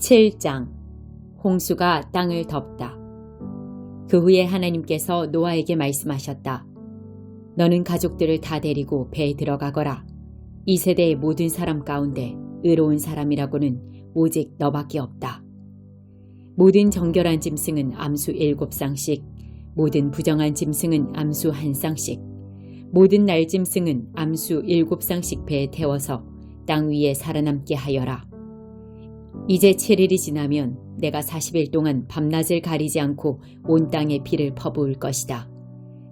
7장 홍수가 땅을 덮다. 그 후에 하나님께서 노아에게 말씀하셨다. 너는 가족들을 다 데리고 배에 들어가거라. 이 세대의 모든 사람 가운데 의로운 사람이라고는 오직 너밖에 없다. 모든 정결한 짐승은 암수 일곱 쌍씩, 모든 부정한 짐승은 암수 한 쌍씩, 모든 날 짐승은 암수 일곱 쌍씩 배에 태워서 땅 위에 살아남게 하여라. 이제 7일이 지나면 내가 40일 동안 밤낮을 가리지 않고 온 땅에 비를 퍼부을 것이다.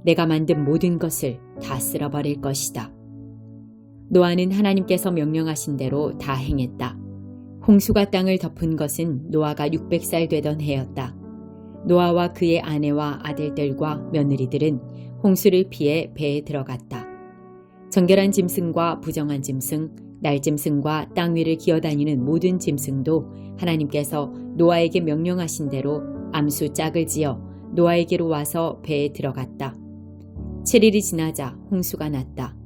내가 만든 모든 것을 다 쓸어버릴 것이다. 노아는 하나님께서 명령하신 대로 다 행했다. 홍수가 땅을 덮은 것은 노아가 600살 되던 해였다. 노아와 그의 아내와 아들들과 며느리들은 홍수를 피해 배에 들어갔다. 정결한 짐승과 부정한 짐승, 날짐승과 땅 위를 기어다니는 모든 짐승도 하나님께서 노아에게 명령하신 대로 암수 짝을 지어 노아에게로 와서 배에 들어갔다. 7일이 지나자 홍수가 났다.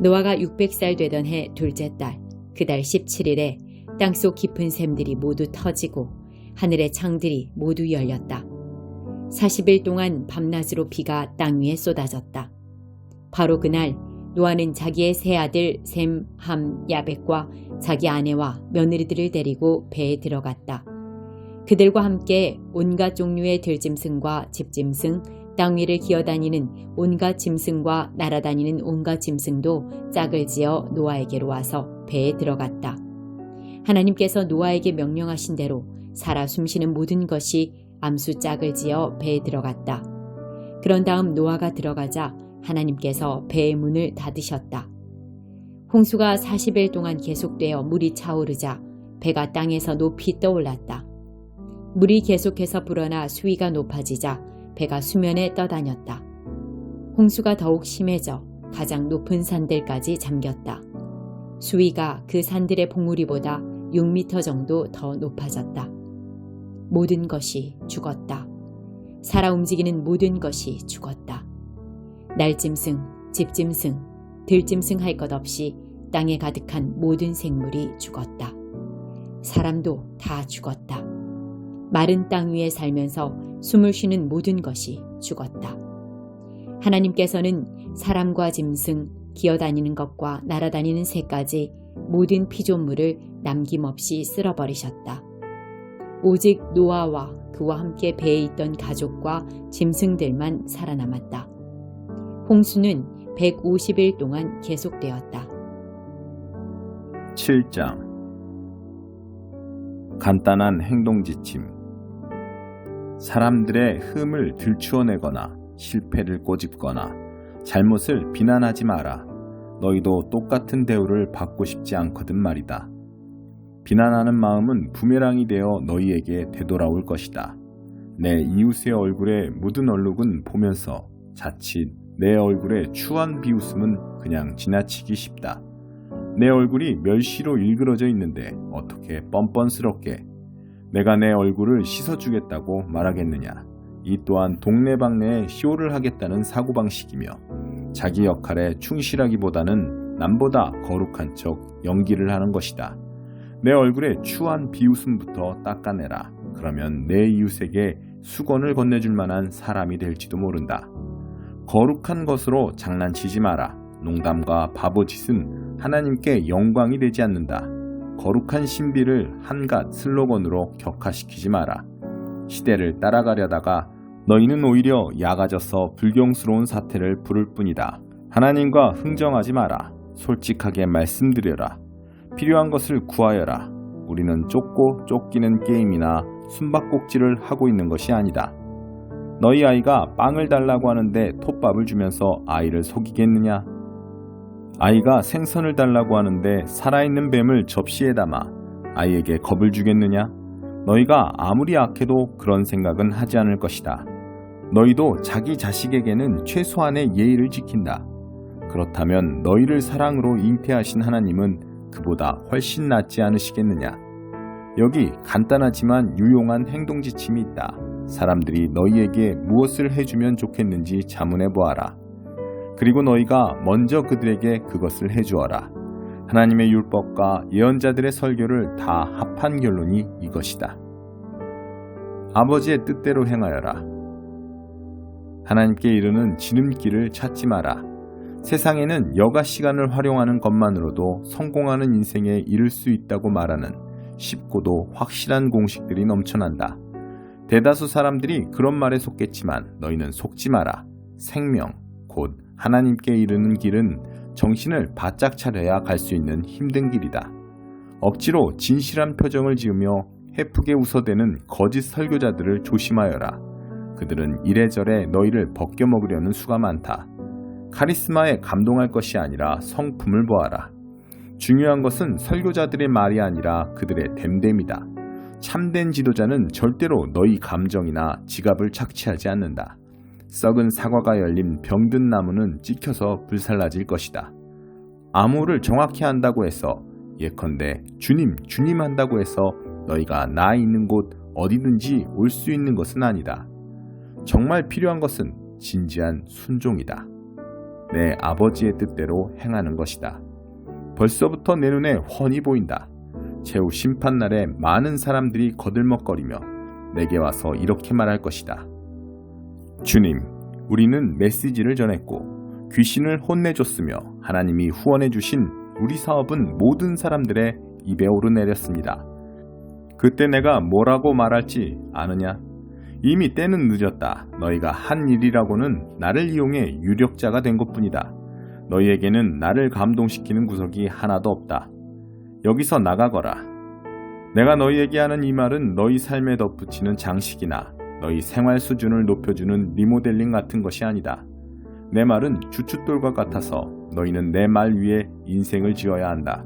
노아가 600살 되던 해 둘째 달, 그달 17일에 땅속 깊은 샘들이 모두 터지고 하늘의 창들이 모두 열렸다. 40일 동안 밤낮으로 비가 땅 위에 쏟아졌다. 바로 그날 노아는 자기의 세 아들 셈, 함, 야벳과 자기 아내와 며느리들을 데리고 배에 들어갔다. 그들과 함께 온갖 종류의 들짐승과 집짐승, 땅 위를 기어다니는 온갖 짐승과 날아다니는 온갖 짐승도 짝을 지어 노아에게로 와서 배에 들어갔다. 하나님께서 노아에게 명령하신 대로 살아 숨쉬는 모든 것이 암수 짝을 지어 배에 들어갔다. 그런 다음 노아가 들어가자 하나님께서 배의 문을 닫으셨다. 홍수가 40일 동안 계속되어 물이 차오르자 배가 땅에서 높이 떠올랐다. 물이 계속해서 불어나 수위가 높아지자 배가 수면에 떠다녔다. 홍수가 더욱 심해져 가장 높은 산들까지 잠겼다. 수위가 그 산들의 봉우리보다 6미터 정도 더 높아졌다. 모든 것이 죽었다. 살아 움직이는 모든 것이 죽었다. 날짐승, 집짐승, 들짐승 할 것 없이 땅에 가득한 모든 생물이 죽었다. 사람도 다 죽었다. 마른 땅 위에 살면서 숨을 쉬는 모든 것이 죽었다. 하나님께서는 사람과 짐승, 기어다니는 것과 날아다니는 새까지 모든 피조물을 남김없이 쓸어버리셨다. 오직 노아와 그와 함께 배에 있던 가족과 짐승들만 살아남았다. 홍수는 150일 동안 계속되었다. 7장 간단한 행동 지침 사람들의 흠을 들추어내거나 실패를 꼬집거나 잘못을 비난하지 마라. 너희도 똑같은 대우를 받고 싶지 않거든 말이다. 비난하는 마음은 부메랑이 되어 너희에게 되돌아올 것이다. 내 이웃의 얼굴에 묻은 얼룩은 보면서 자칫 내 얼굴에 추한 비웃음은 그냥 지나치기 쉽다. 내 얼굴이 멸시로 일그러져 있는데 어떻게 뻔뻔스럽게 내가 내 얼굴을 씻어주겠다고 말하겠느냐. 이 또한 동네방네에 쇼를 하겠다는 사고방식이며 자기 역할에 충실하기보다는 남보다 거룩한 척 연기를 하는 것이다. 내 얼굴에 추한 비웃음부터 닦아내라. 그러면 내 이웃에게 수건을 건네줄 만한 사람이 될지도 모른다. 거룩한 것으로 장난치지 마라. 농담과 바보짓은 하나님께 영광이 되지 않는다. 거룩한 신비를 한갓 슬로건으로 격화시키지 마라. 시대를 따라가려다가 너희는 오히려 약아져서 불경스러운 사태를 부를 뿐이다. 하나님과 흥정하지 마라. 솔직하게 말씀드려라. 필요한 것을 구하여라. 우리는 쫓고 쫓기는 게임이나 숨바꼭질을 하고 있는 것이 아니다. 너희 아이가 빵을 달라고 하는데 톱밥을 주면서 아이를 속이겠느냐? 아이가 생선을 달라고 하는데 살아있는 뱀을 접시에 담아 아이에게 겁을 주겠느냐? 너희가 아무리 악해도 그런 생각은 하지 않을 것이다. 너희도 자기 자식에게는 최소한의 예의를 지킨다. 그렇다면 너희를 사랑으로 잉태하신 하나님은 그보다 훨씬 낫지 않으시겠느냐? 여기 간단하지만 유용한 행동 지침이 있다. 사람들이 너희에게 무엇을 해주면 좋겠는지 자문해 보아라. 그리고 너희가 먼저 그들에게 그것을 해주어라. 하나님의 율법과 예언자들의 설교를 다 합한 결론이 이것이다. 아버지의 뜻대로 행하여라. 하나님께 이르는 지름길을 찾지 마라. 세상에는 여가 시간을 활용하는 것만으로도 성공하는 인생에 이를 수 있다고 말하는 쉽고도 확실한 공식들이 넘쳐난다. 대다수 사람들이 그런 말에 속겠지만 너희는 속지 마라. 생명, 곧 하나님께 이르는 길은 정신을 바짝 차려야 갈 수 있는 힘든 길이다. 억지로 진실한 표정을 지으며 해프게 웃어대는 거짓 설교자들을 조심하여라. 그들은 이래저래 너희를 벗겨먹으려는 수가 많다. 카리스마에 감동할 것이 아니라 성품을 보아라. 중요한 것은 설교자들의 말이 아니라 그들의 됨됨이다. 참된 지도자는 절대로 너희 감정이나 지갑을 착취하지 않는다. 썩은 사과가 열린 병든 나무는 찍혀서 불살라질 것이다. 암호를 정확히 한다고 해서 예컨대 주님, 주님 한다고 해서 너희가 나 있는 곳 어디든지 올 수 있는 것은 아니다. 정말 필요한 것은 진지한 순종이다. 내 아버지의 뜻대로 행하는 것이다. 벌써부터 내 눈에 훤히 보인다. 최후 심판날에 많은 사람들이 거들먹거리며 내게 와서 이렇게 말할 것이다. 주님, 우리는 메시지를 전했고 귀신을 혼내줬으며 하나님이 후원해 주신 우리 사업은 모든 사람들의 입에 오르내렸습니다. 그때 내가 뭐라고 말할지 아느냐? 이미 때는 늦었다. 너희가 한 일이라고는 나를 이용해 유력자가 된 것뿐이다. 너희에게는 나를 감동시키는 구석이 하나도 없다. 여기서 나가거라. 내가 너희에게 하는 이 말은 너희 삶에 덧붙이는 장식이나 너희 생활 수준을 높여주는 리모델링 같은 것이 아니다. 내 말은 주춧돌과 같아서 너희는 내 말 위에 인생을 지어야 한다.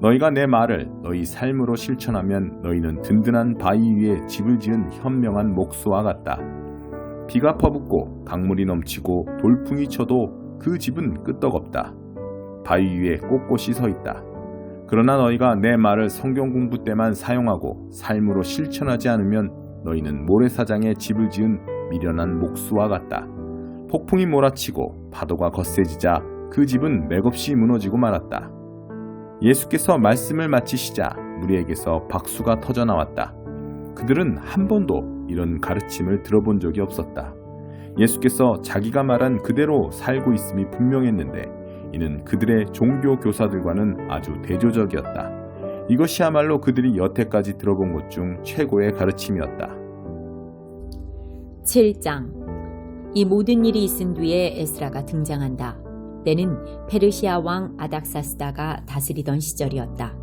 너희가 내 말을 너희 삶으로 실천하면 너희는 든든한 바위 위에 집을 지은 현명한 목수와 같다. 비가 퍼붓고 강물이 넘치고 돌풍이 쳐도 그 집은 끄떡없다. 바위 위에 꼿꼿이 서 있다. 그러나 너희가 내 말을 성경 공부 때만 사용하고 삶으로 실천하지 않으면 너희는 모래사장에 집을 지은 미련한 목수와 같다. 폭풍이 몰아치고 파도가 거세지자 그 집은 맥없이 무너지고 말았다. 예수께서 말씀을 마치시자 무리에게서 박수가 터져 나왔다. 그들은 한 번도 이런 가르침을 들어본 적이 없었다. 예수께서 자기가 말한 그대로 살고 있음이 분명했는데 이는 그들의 종교 교사들과는 아주 대조적이었다. 이것이야말로 그들이 여태까지 들어본 것 중 최고의 가르침이었다. 7장 이 모든 일이 있은 뒤에 에스라가 등장한다. 때는 페르시아 왕 아닥사스다가 다스리던 시절이었다.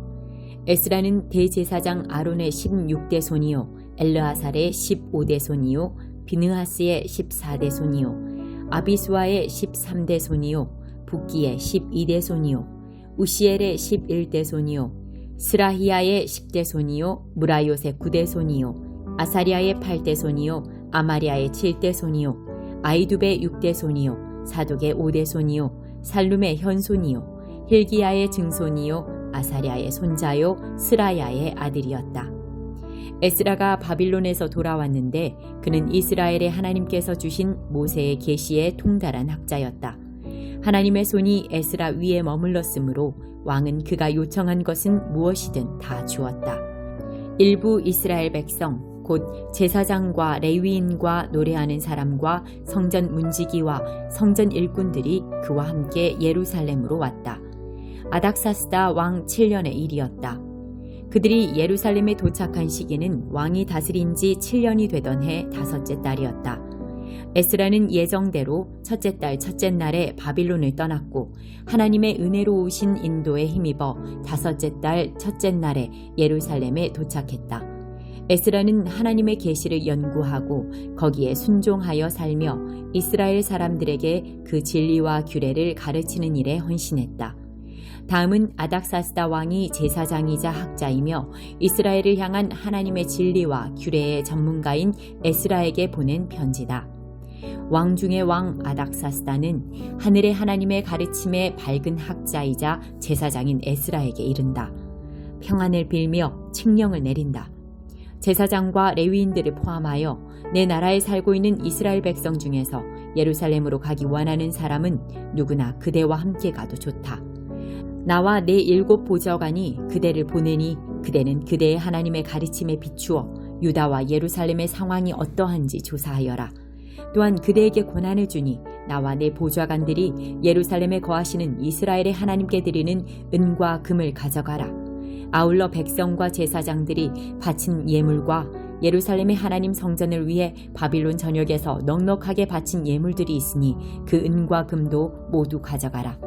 에스라는 대제사장 아론의 16대 손이요, 엘르아살의 15대 손이요, 비느하스의 14대 손이요, 아비수아의 13대 손이요, 붓기의 12대 손이요, 우시엘의 11대 손이요, 스라히아의 10대 손이요, 무라요의 9대 손이요, 아사리아의 8대 손이요, 아마리아의 7대 손이요, 아이두베의 6대 손이요, 사독의 5대 손이요, 살룸의 현손이요, 힐기야의 증손이요, 아사랴의 손자요, 스라야의 아들이었다. 에스라가 바빌론에서 돌아왔는데 그는 이스라엘의 하나님께서 주신 모세의 계시에 통달한 학자였다. 하나님의 손이 에스라 위에 머물렀으므로 왕은 그가 요청한 것은 무엇이든 다 주었다. 일부 이스라엘 백성, 곧 제사장과 레위인과 노래하는 사람과 성전 문지기와 성전 일꾼들이 그와 함께 예루살렘으로 왔다. 아닥사스다 왕 7년의 일이었다. 그들이 예루살렘에 도착한 시기는 왕이 다스린 지 7년이 되던 해 다섯째 달이었다. 에스라는 예정대로 첫째 달 첫째 날에 바빌론을 떠났고 하나님의 은혜로 오신 인도에 힘입어 다섯째 달 첫째 날에 예루살렘에 도착했다. 에스라는 하나님의 계시를 연구하고 거기에 순종하여 살며 이스라엘 사람들에게 그 진리와 규례를 가르치는 일에 헌신했다. 다음은 아닥사스다 왕이 제사장이자 학자이며 이스라엘을 향한 하나님의 진리와 규례의 전문가인 에스라에게 보낸 편지다. 왕 중의 왕 아닥사스다는 하늘의 하나님의 가르침에 밝은 학자이자 제사장인 에스라에게 이른다. 평안을 빌며 칙령을 내린다. 제사장과 레위인들을 포함하여 내 나라에 살고 있는 이스라엘 백성 중에서 예루살렘으로 가기 원하는 사람은 누구나 그대와 함께 가도 좋다. 나와 내 일곱 보좌관이 그대를 보내니 그대는 그대의 하나님의 가르침에 비추어 유다와 예루살렘의 상황이 어떠한지 조사하여라. 또한 그대에게 권한을 주니 나와 내 보좌관들이 예루살렘에 거하시는 이스라엘의 하나님께 드리는 은과 금을 가져가라. 아울러 백성과 제사장들이 바친 예물과 예루살렘의 하나님 성전을 위해 바빌론 전역에서 넉넉하게 바친 예물들이 있으니 그 은과 금도 모두 가져가라.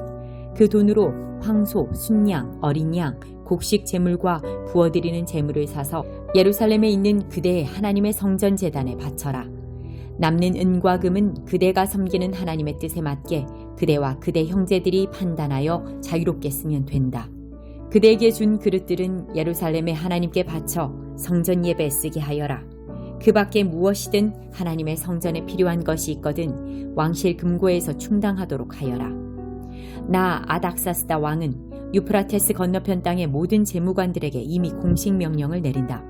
그 돈으로 황소, 순양, 어린 양, 곡식 제물과 부어드리는 제물을 사서 예루살렘에 있는 그대의 하나님의 성전 재단에 바쳐라. 남는 은과 금은 그대가 섬기는 하나님의 뜻에 맞게 그대와 그대 형제들이 판단하여 자유롭게 쓰면 된다. 그대에게 준 그릇들은 예루살렘의 하나님께 바쳐 성전 예배에 쓰게 하여라. 그 밖에 무엇이든 하나님의 성전에 필요한 것이 있거든 왕실 금고에서 충당하도록 하여라. 나 아닥사스다 왕은 유프라테스 건너편 땅의 모든 재무관들에게 이미 공식 명령을 내린다.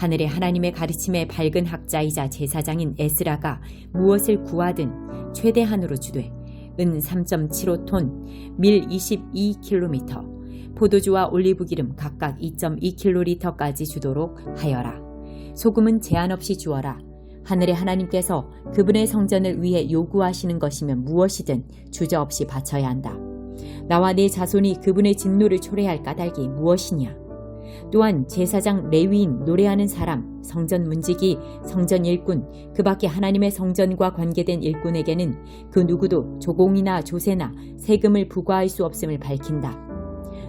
하늘의 하나님의 가르침에 밝은 학자이자 제사장인 에스라가 무엇을 구하든 최대한으로 주되 은 3.75톤, 밀 22km, 포도주와 올리브 기름 각각 2.2kl까지 주도록 하여라. 소금은 제한 없이 주어라. 하늘의 하나님께서 그분의 성전을 위해 요구하시는 것이면 무엇이든 주저없이 바쳐야 한다. 나와 내 자손이 그분의 진노를 초래할 까닭이 무엇이냐? 또한 제사장 레위인 노래하는 사람, 성전 문지기, 성전 일꾼, 그 밖에 하나님의 성전과 관계된 일꾼에게는 그 누구도 조공이나 조세나 세금을 부과할 수 없음을 밝힌다.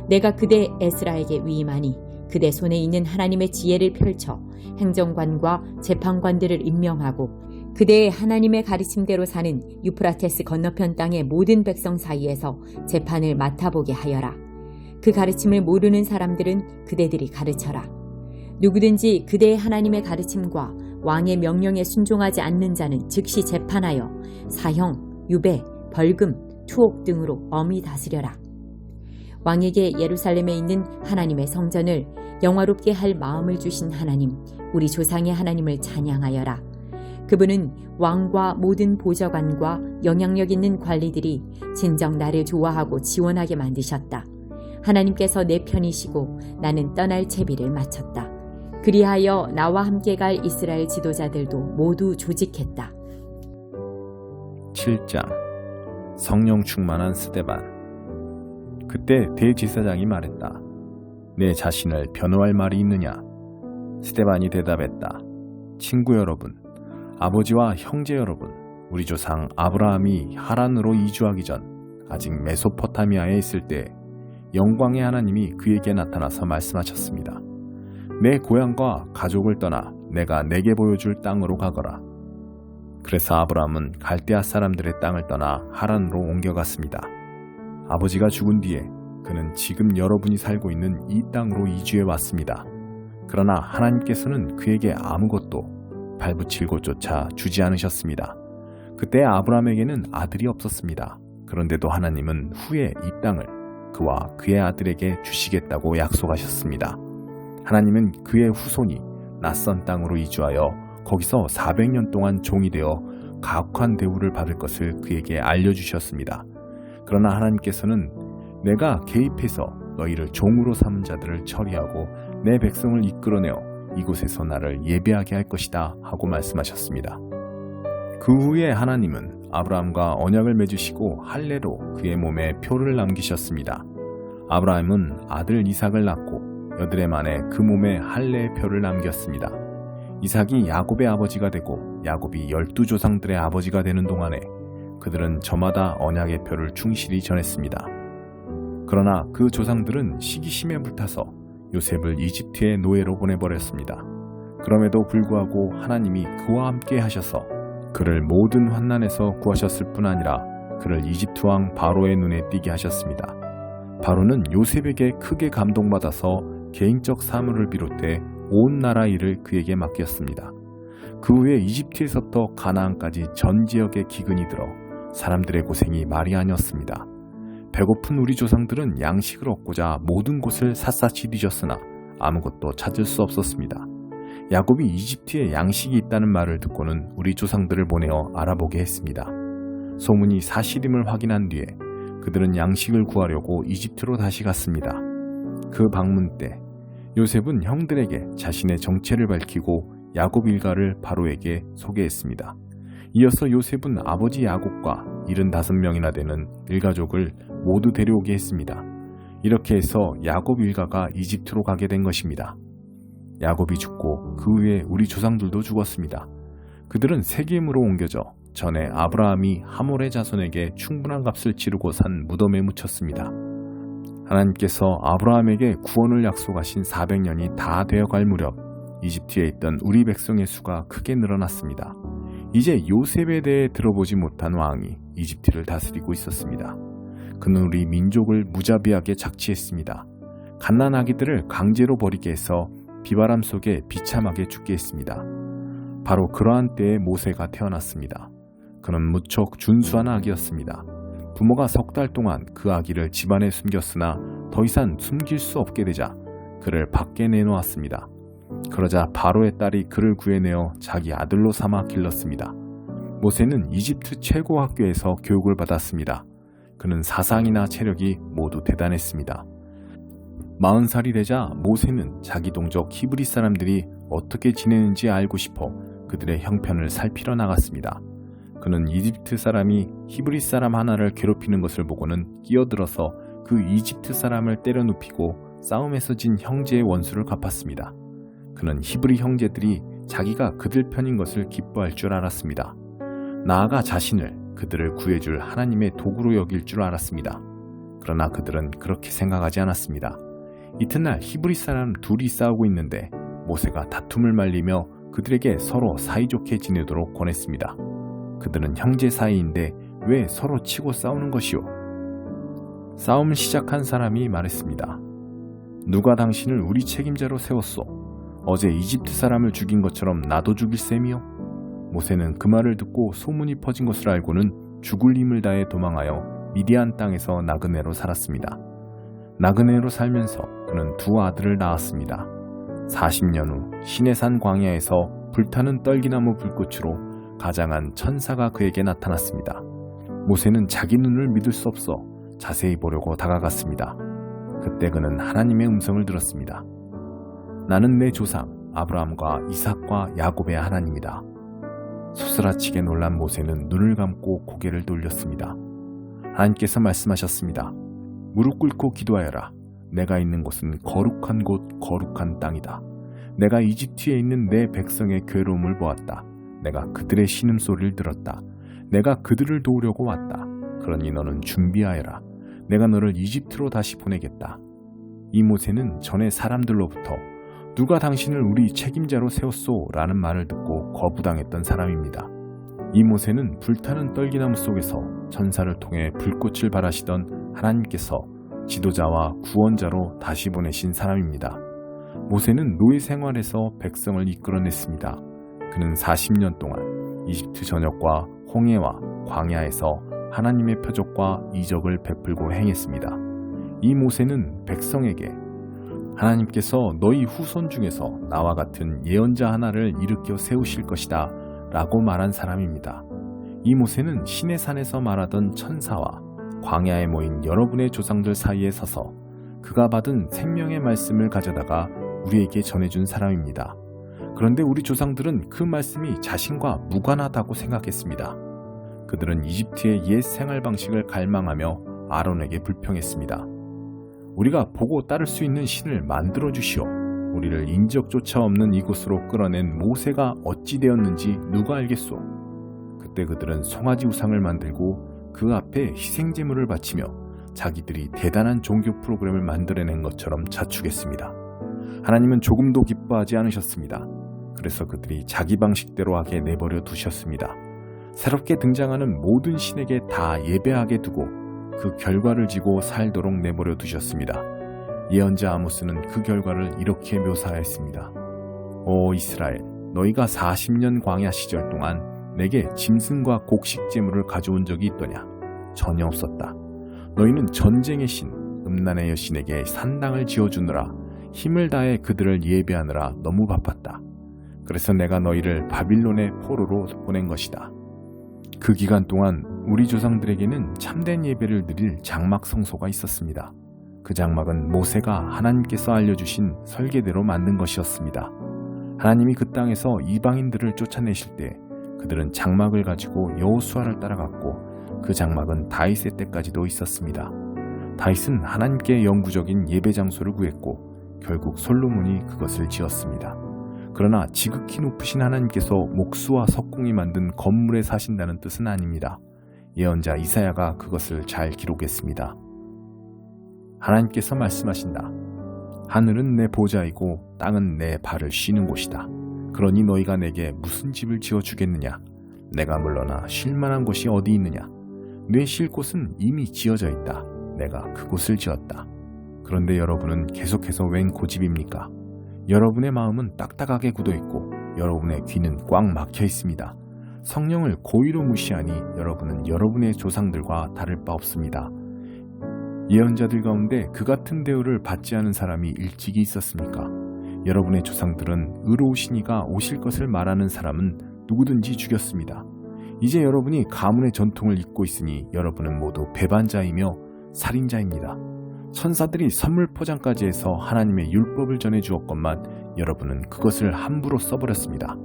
내가 그대 에스라에게 위임하니 그대 손에 있는 하나님의 지혜를 펼쳐 행정관과 재판관들을 임명하고 그대의 하나님의 가르침대로 사는 유프라테스 건너편 땅의 모든 백성 사이에서 재판을 맡아보게 하여라. 그 가르침을 모르는 사람들은 그대들이 가르쳐라. 누구든지 그대의 하나님의 가르침과 왕의 명령에 순종하지 않는 자는 즉시 재판하여 사형, 유배, 벌금, 투옥 등으로 엄히 다스려라. 왕에게 예루살렘에 있는 하나님의 성전을 영화롭게 할 마음을 주신 하나님, 우리 조상의 하나님을 찬양하여라. 그분은 왕과 모든 보좌관과 영향력 있는 관리들이 진정 나를 좋아하고 지원하게 만드셨다. 하나님께서 내 편이시고 나는 떠날 채비를 마쳤다. 그리하여 나와 함께 갈 이스라엘 지도자들도 모두 조직했다. 7장 성령 충만한 스데반 그때 대제사장이 말했다. 내 자신을 변호할 말이 있느냐? 스데반이 대답했다. 친구 여러분, 아버지와 형제 여러분, 우리 조상 아브라함이 하란으로 이주하기 전 아직 메소포타미아에 있을 때 영광의 하나님이 그에게 나타나서 말씀하셨습니다. 내 고향과 가족을 떠나 내가 내게 보여줄 땅으로 가거라. 그래서 아브라함은 갈대아 사람들의 땅을 떠나 하란으로 옮겨갔습니다. 아버지가 죽은 뒤에 그는 지금 여러분이 살고 있는 이 땅으로 이주해 왔습니다. 그러나 하나님께서는 그에게 아무것도 발붙일 곳조차 주지 않으셨습니다. 그때 아브라함에게는 아들이 없었습니다. 그런데도 하나님은 후에 이 땅을 그와 그의 아들에게 주시겠다고 약속하셨습니다. 하나님은 그의 후손이 낯선 땅으로 이주하여 거기서 400년 동안 종이 되어 가혹한 대우를 받을 것을 그에게 알려주셨습니다. 그러나 하나님께서는 내가 개입해서 너희를 종으로 삼은 자들을 처리하고 내 백성을 이끌어내어 이곳에서 나를 예배하게 할 것이다 하고 말씀하셨습니다. 그 후에 하나님은 아브라함과 언약을 맺으시고 할례로 그의 몸에 표를 남기셨습니다. 아브라함은 아들 이삭을 낳고 여드레 만에 그 몸에 할례의 표를 남겼습니다. 이삭이 야곱의 아버지가 되고 야곱이 열두 조상들의 아버지가 되는 동안에 그들은 저마다 언약의 표를 충실히 전했습니다. 그러나 그 조상들은 시기심에 불타서 요셉을 이집트의 노예로 보내버렸습니다. 그럼에도 불구하고 하나님이 그와 함께 하셔서 그를 모든 환난에서 구하셨을 뿐 아니라 그를 이집트 왕 바로의 눈에 띄게 하셨습니다. 바로는 요셉에게 크게 감동받아서 개인적 사물을 비롯해 온 나라 일을 그에게 맡겼습니다. 그 후에 이집트에서부터 가나안까지 전 지역에 기근이 들어 사람들의 고생이 말이 아니었습니다. 배고픈 우리 조상들은 양식을 얻고자 모든 곳을 샅샅이 뒤졌으나 아무것도 찾을 수 없었습니다. 야곱이 이집트에 양식이 있다는 말을 듣고는 우리 조상들을 보내어 알아보게 했습니다. 소문이 사실임을 확인한 뒤에 그들은 양식을 구하려고 이집트로 다시 갔습니다. 그 방문 때 요셉은 형들에게 자신의 정체를 밝히고 야곱 일가를 바로에게 소개했습니다. 이어서 요셉은 아버지 야곱과 75명이나 되는 일가족을 모두 데려오게 했습니다. 이렇게 해서 야곱 일가가 이집트로 가게 된 것입니다. 야곱이 죽고 그 후에 우리 조상들도 죽었습니다. 그들은 세겜으로 옮겨져 전에 아브라함이 하몰의 자손에게 충분한 값을 치르고 산 무덤에 묻혔습니다. 하나님께서 아브라함에게 구원을 약속하신 400년이 다 되어갈 무렵 이집트에 있던 우리 백성의 수가 크게 늘어났습니다. 이제 요셉에 대해 들어보지 못한 왕이 이집트를 다스리고 있었습니다. 그는 우리 민족을 무자비하게 착취했습니다. 갓난아기들을 강제로 버리게 해서 비바람 속에 비참하게 죽게 했습니다. 바로 그러한 때에 모세가 태어났습니다. 그는 무척 준수한 아기였습니다. 부모가 석 달 동안 그 아기를 집안에 숨겼으나 더 이상 숨길 수 없게 되자 그를 밖에 내놓았습니다. 그러자 바로의 딸이 그를 구해내어 자기 아들로 삼아 길렀습니다. 모세는 이집트 최고 학교에서 교육을 받았습니다. 그는 사상이나 체력이 모두 대단했습니다. 40살이 되자 모세는 자기 동족 히브리 사람들이 어떻게 지내는지 알고 싶어 그들의 형편을 살피러 나갔습니다. 그는 이집트 사람이 히브리 사람 하나를 괴롭히는 것을 보고는 끼어들어서 그 이집트 사람을 때려 눕히고 싸움에서 진 형제의 원수를 갚았습니다. 그는 히브리 형제들이 자기가 그들 편인 것을 기뻐할 줄 알았습니다. 나아가 자신을 그들을 구해줄 하나님의 도구로 여길 줄 알았습니다. 그러나 그들은 그렇게 생각하지 않았습니다. 이튿날 히브리 사람 둘이 싸우고 있는데 모세가 다툼을 말리며 그들에게 서로 사이좋게 지내도록 권했습니다. 그들은 형제 사이인데 왜 서로 치고 싸우는 것이오? 싸움을 시작한 사람이 말했습니다. 누가 당신을 우리 책임자로 세웠소? 어제 이집트 사람을 죽인 것처럼 나도 죽일 셈이요? 모세는 그 말을 듣고 소문이 퍼진 것을 알고는 죽을 힘을 다해 도망하여 미디안 땅에서 나그네로 살았습니다. 나그네로 살면서 그는 두 아들을 낳았습니다. 40년 후 시내산 광야에서 불타는 떨기나무 불꽃으로 가장한 천사가 그에게 나타났습니다. 모세는 자기 눈을 믿을 수 없어 자세히 보려고 다가갔습니다. 그때 그는 하나님의 음성을 들었습니다. 나는 내 조상 아브라함과 이삭과 야곱의 하나님이다. 소스라치게 놀란 모세는 눈을 감고 고개를 돌렸습니다. 하나님께서 말씀하셨습니다. 무릎 꿇고 기도하여라. 내가 있는 곳은 거룩한 곳, 거룩한 땅이다. 내가 이집트에 있는 내 백성의 괴로움을 보았다. 내가 그들의 신음소리를 들었다. 내가 그들을 도우려고 왔다. 그러니 너는 준비하여라. 내가 너를 이집트로 다시 보내겠다. 이 모세는 전에 사람들로부터 누가 당신을 우리 책임자로 세웠소? 라는 말을 듣고 거부당했던 사람입니다. 이 모세는 불타는 떨기나무 속에서 천사를 통해 불꽃을 발하시던 하나님께서 지도자와 구원자로 다시 보내신 사람입니다. 모세는 노예 생활에서 백성을 이끌어냈습니다. 그는 40년 동안 이집트 전역과 홍해와 광야에서 하나님의 표적과 이적을 베풀고 행했습니다. 이 모세는 백성에게 하나님께서 너희 후손 중에서 나와 같은 예언자 하나를 일으켜 세우실 것이다 라고 말한 사람입니다. 이 모세는 신의 산에서 말하던 천사와 광야에 모인 여러분의 조상들 사이에 서서 그가 받은 생명의 말씀을 가져다가 우리에게 전해준 사람입니다. 그런데 우리 조상들은 그 말씀이 자신과 무관하다고 생각했습니다. 그들은 이집트의 옛 생활 방식을 갈망하며 아론에게 불평했습니다. 우리가 보고 따를 수 있는 신을 만들어 주시오. 우리를 인적조차 없는 이곳으로 끌어낸 모세가 어찌 되었는지 누가 알겠소? 그때 그들은 송아지 우상을 만들고 그 앞에 희생제물을 바치며 자기들이 대단한 종교 프로그램을 만들어낸 것처럼 자축했습니다. 하나님은 조금도 기뻐하지 않으셨습니다. 그래서 그들이 자기 방식대로 하게 내버려 두셨습니다. 새롭게 등장하는 모든 신에게 다 예배하게 두고 그 결과를 지고 살도록 내버려 두셨습니다. 예언자 아모스는 그 결과를 이렇게 묘사했습니다. 오 이스라엘, 너희가 40년 광야 시절 동안 내게 짐승과 곡식 제물을 가져온 적이 있더냐? 전혀 없었다. 너희는 전쟁의 신, 음란의 여신에게 산당을 지어주느라 힘을 다해 그들을 예배하느라 너무 바빴다. 그래서 내가 너희를 바빌론의 포로로 보낸 것이다. 그 기간 동안 우리 조상들에게는 참된 예배를 드릴 장막 성소가 있었습니다. 그 장막은 모세가 하나님께서 알려주신 설계대로 만든 것이었습니다. 하나님이 그 땅에서 이방인들을 쫓아내실 때 그들은 장막을 가지고 여호수아를 따라갔고 그 장막은 다윗의 때까지도 있었습니다. 다윗은 하나님께 영구적인 예배 장소를 구했고 결국 솔로몬이 그것을 지었습니다. 그러나 지극히 높으신 하나님께서 목수와 석궁이 만든 건물에 사신다는 뜻은 아닙니다. 예언자 이사야가 그것을 잘 기록했습니다. 하나님께서 말씀하신다. 하늘은 내 보좌이고 땅은 내 발을 쉬는 곳이다. 그러니 너희가 내게 무슨 집을 지어 주겠느냐? 내가 물러나 쉴 만한 곳이 어디 있느냐? 내 쉴 곳은 이미 지어져 있다. 내가 그곳을 지었다. 그런데 여러분은 계속해서 웬 고집입니까? 여러분의 마음은 딱딱하게 굳어 있고 여러분의 귀는 꽉 막혀 있습니다. 성령을 고의로 무시하니 여러분은 여러분의 조상들과 다를 바 없습니다. 예언자들 가운데 그 같은 대우를 받지 않은 사람이 일찍이 있었습니까? 여러분의 조상들은 의로우신 이가 오실 것을 말하는 사람은 누구든지 죽였습니다. 이제 여러분이 가문의 전통을 잇고 있으니 여러분은 모두 배반자이며 살인자입니다. 천사들이 선물 포장까지 해서 하나님의 율법을 전해 주었건만 여러분은 그것을 함부로 써버렸습니다.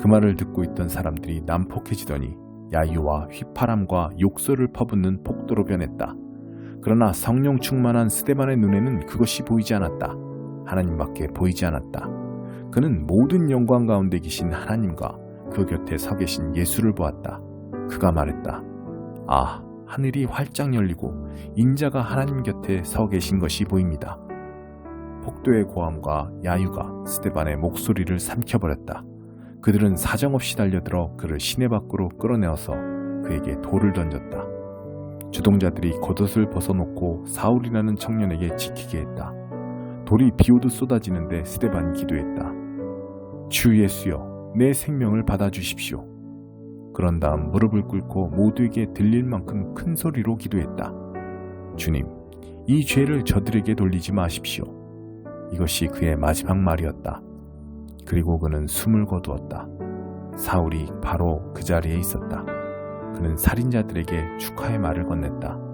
그 말을 듣고 있던 사람들이 난폭해지더니 야유와 휘파람과 욕설을 퍼붓는 폭도로 변했다. 그러나 성령 충만한 스데반의 눈에는 그것이 보이지 않았다. 하나님밖에 보이지 않았다. 그는 모든 영광 가운데 계신 하나님과 그 곁에 서 계신 예수를 보았다. 그가 말했다. 아, 하늘이 활짝 열리고 인자가 하나님 곁에 서 계신 것이 보입니다. 폭도의 고함과 야유가 스테반의 목소리를 삼켜버렸다. 그들은 사정없이 달려들어 그를 시내 밖으로 끌어내어서 그에게 돌을 던졌다. 주동자들이 겉옷을 벗어놓고 사울이라는 청년에게 지키게 했다. 돌이 비오듯 쏟아지는데 스테반이 기도했다. 주 예수여, 내 생명을 받아주십시오. 그런 다음 무릎을 꿇고 모두에게 들릴 만큼 큰 소리로 기도했다. 주님, 이 죄를 저들에게 돌리지 마십시오. 이것이 그의 마지막 말이었다. 그리고 그는 숨을 거두었다. 사울이 바로 그 자리에 있었다. 그는 살인자들에게 축하의 말을 건넸다.